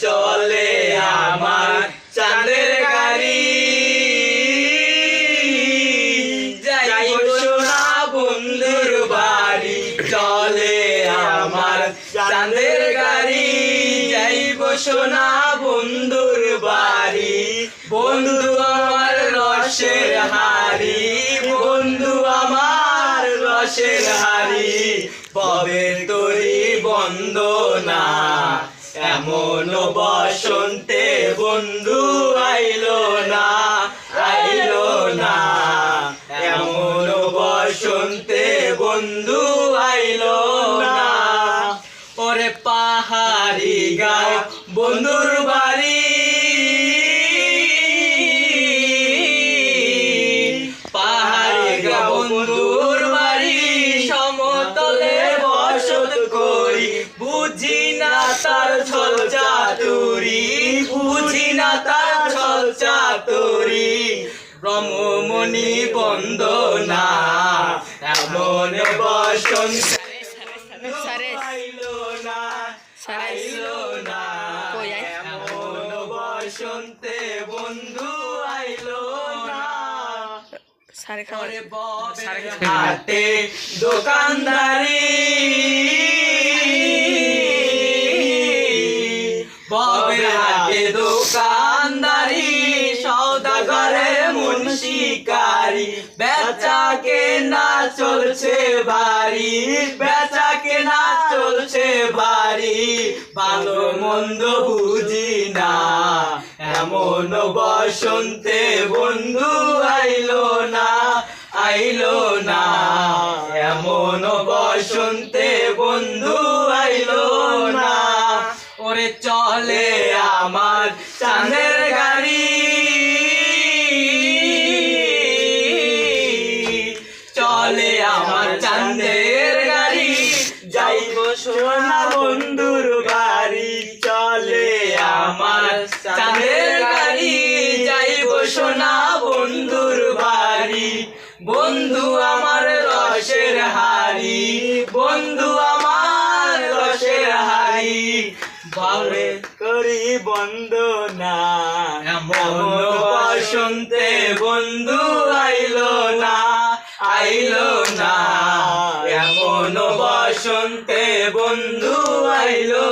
চলে আমার চাঁদের গাড়ি। যাইব সোনা বন্ধুর চলে আমার চাঁদের গাড়ি। যাইব সোনা বন্ধুর বাড়ি, বন্ধু আমার রসের হাড়ি, বন্ধু আমার রসের হাড়ি। পবের তরি বন্দনা এমন বসন্তে বন্ধু আইলো না আইলো না। এমন বসন্তে বন্ধু আইলো না। ওরে পাহাড়ি গায় বন্ধুর বাড়ি। পাহাড়ি গা বন্ধুর বুঝি না তার ছল চাতুরি। রমমণি বন্দনা এমন বসন্ত সারে না সারে আইলো না কই আই? এমন বসন্তে বন্ধু আইলো না সারে সারে হাতে দোকানদারি। মুন্সিকারি বেচা কেনা চলছে বাড়ি। বেচা কেনা চলছে বাড়ি। ভালো মন্দ বুঝি না। এমন বসন্তে বন্ধু আইলো না আইলো না। এমন বসন্তে বন্ধু আইলো না। ওরে চলে আমার চাঁদের গাড়ি। চাঁদের গাড়ি, যাইব সোনা বন্ধুর বাড়ি, চলে আমার চাঁদের গাড়ি, যাইব সোনা বন্ধুর বাড়ি। বন্ধু আমার রসের হাড়ি, বন্ধু আমার রসের হাড়ি। বাউরে করি বন্ধ না এমন বসন্তে বন্ধু আইলো না, আইলো এমন বসন্তে বন্ধু আইলো